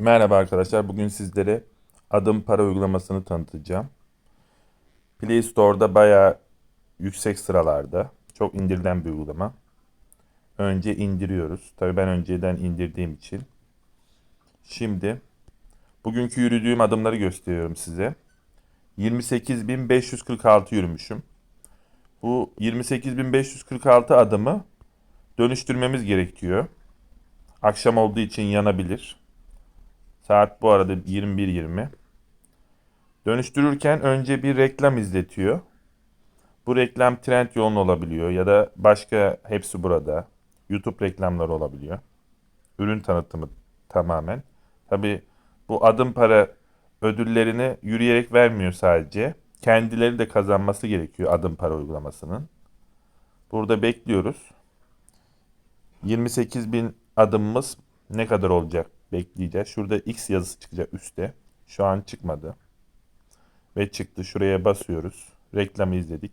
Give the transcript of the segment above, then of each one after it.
Merhaba arkadaşlar. Bugün sizlere Adım Para uygulamasını tanıtacağım. Play Store'da bayağı yüksek sıralarda. Çok indirilen bir uygulama. Önce indiriyoruz. Tabii ben önceden indirdiğim için. Şimdi bugünkü yürüdüğüm adımları gösteriyorum size. 28.546 yürümüşüm. Bu 28.546 adımı dönüştürmemiz gerekiyor. Akşam olduğu için yanabilir. Saat bu arada 21.20. Dönüştürürken önce bir reklam izletiyor. Bu reklam trend yoğun olabiliyor ya da başka hepsi burada. YouTube reklamları olabiliyor. Ürün tanıtımı tamamen. Tabi bu adım para ödüllerini yürüyerek vermiyor sadece. Kendileri de kazanması gerekiyor adım para uygulamasının. Burada bekliyoruz. 28 bin adımımız ne kadar olacak bekleyeceğiz. Şurada X yazısı çıkacak üstte. Şu an çıkmadı. Ve çıktı. Şuraya basıyoruz. Reklamı izledik.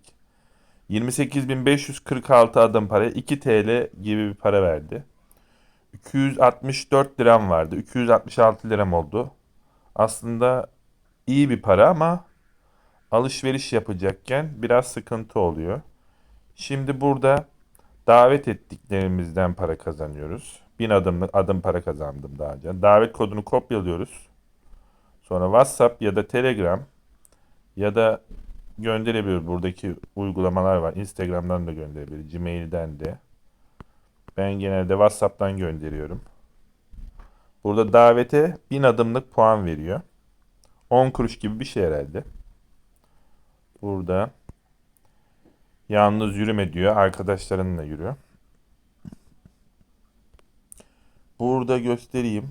28.546 adım para 2 TL gibi bir para verdi. 264 liram vardı. 266 liram oldu. Aslında iyi bir para ama alışveriş yapacakken biraz sıkıntı oluyor. Şimdi burada davet ettiklerimizden para kazanıyoruz. Bin adımlık adım para kazandım daha önce. Davet kodunu kopyalıyoruz. Sonra WhatsApp ya da Telegram ya da gönderebilir. Buradaki uygulamalar var. Instagram'dan da gönderebilir. Gmail'den de. Ben genelde WhatsApp'tan gönderiyorum. Burada davete bin adımlık puan veriyor. 10 kuruş gibi bir şey herhalde. Burada yalnız yürüme diyor. Arkadaşlarınla yürü. Burada göstereyim.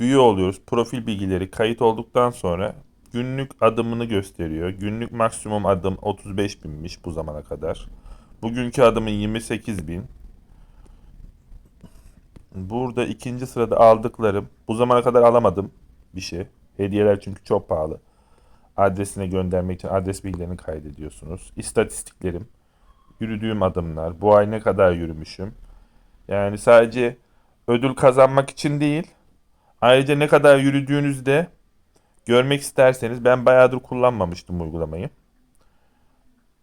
Üye oluyoruz. Profil bilgileri kayıt olduktan sonra günlük adımını gösteriyor. Günlük maksimum adım 35 binmiş bu zamana kadar. Bugünkü adımın 28 bin. Burada ikinci sırada aldıklarım. Bu zamana kadar alamadım bir şey. Hediyeler çünkü çok pahalı. Adresine göndermek için adres bilgilerini kaydediyorsunuz. İstatistiklerim. Yürüdüğüm adımlar. Bu ay ne kadar yürümüşüm. Yani sadece ödül kazanmak için değil. Ayrıca ne kadar yürüdüğünüzü de görmek isterseniz ben bayağıdır kullanmamıştım uygulamayı.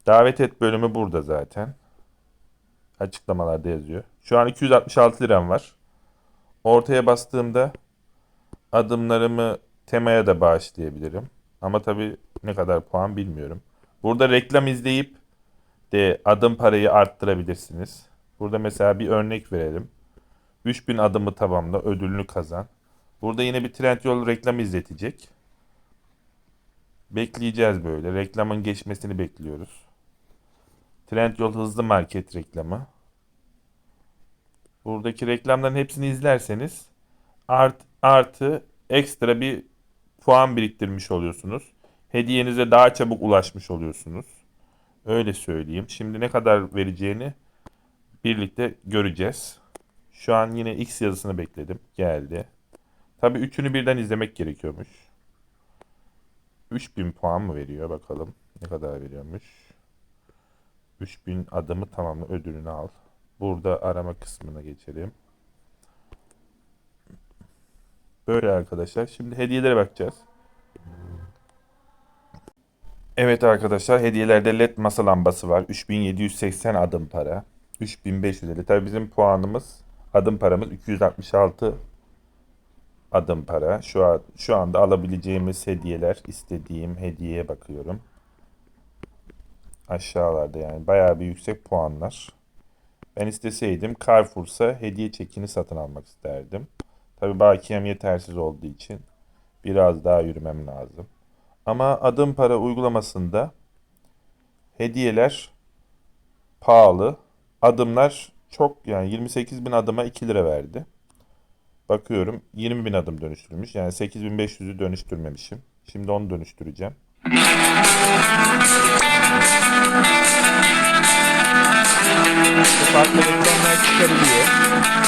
Davet et bölümü burada zaten. Açıklamalarda yazıyor. Şu an 266 liram var. Ortaya bastığımda adımlarımı temaya da bağışlayabilirim. Ama tabii ne kadar puan bilmiyorum. Burada reklam izleyip de adım parayı arttırabilirsiniz. Burada mesela bir örnek verelim. 3000 adımı tamamla ödülünü kazan. Burada yine bir Trendyol reklam izletecek. Bekleyeceğiz böyle. Reklamın geçmesini bekliyoruz. Trendyol hızlı market reklamı. Buradaki reklamların hepsini izlerseniz art, artı ekstra bir puan biriktirmiş oluyorsunuz. Hediyenize daha çabuk ulaşmış oluyorsunuz. Öyle söyleyeyim. Şimdi ne kadar vereceğini birlikte göreceğiz. Şu an yine X yazısını bekledim. Geldi. Tabii üçünü birden izlemek gerekiyormuş. 3000 puan mı veriyor bakalım. Ne kadar veriyormuş. 3000 adımı tamamla ödülünü al. Burada arama kısmına geçelim. Böyle arkadaşlar. Şimdi hediyelere bakacağız. Evet arkadaşlar hediyelerde led masa lambası var. 3780 adım para. 3550. Tabii bizim puanımız adım paramız 266 adım para. Şu an şu anda alabileceğimiz hediyeler istediğim hediyeye bakıyorum. Aşağılarda yani bayağı bir yüksek puanlar. Ben isteseydim Carrefour'sa hediye çekini satın almak isterdim. Tabii bakiyem yetersiz olduğu için biraz daha yürümem lazım. Ama adım para uygulamasında hediyeler pahalı. Adımlar çok yani 28 bin adıma 2 lira verdi. Bakıyorum 20 bin adım dönüştürmüş. Yani 8500'ü dönüştürmemişim. Şimdi onu dönüştüreceğim. Farklı reklamlar çıkarılıyor.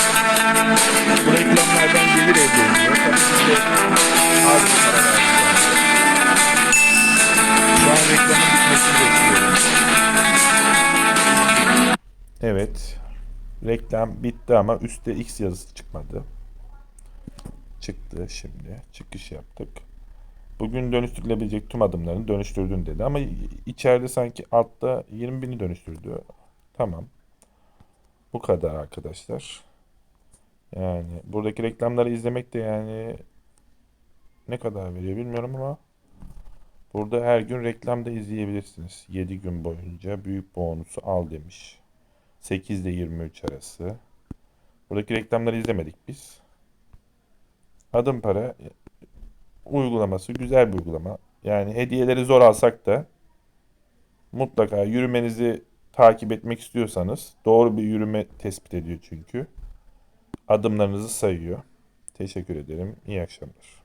Evet. Reklam bitti ama üstte X yazısı çıkmadı. çıktı şimdi. Çıkış yaptık. Bugün dönüştürülebilecek tüm adımlarını dönüştürdün dedi. Ama içeride sanki altta 20 bini dönüştürdü. Tamam. Bu kadar arkadaşlar. Yani buradaki reklamları izlemek de yani ne kadar veriyor bilmiyorum ama burada her gün reklam da izleyebilirsiniz. 7 gün boyunca büyük bonusu al demiş. 8 ile 23 arası. Buradaki reklamları izlemedik biz. Adım para uygulaması güzel bir uygulama. Yani hediyeleri zor alsak da mutlaka yürümenizi takip etmek istiyorsanız doğru bir yürüme tespit ediyor çünkü. Adımlarınızı sayıyor. Teşekkür ederim. İyi akşamlar.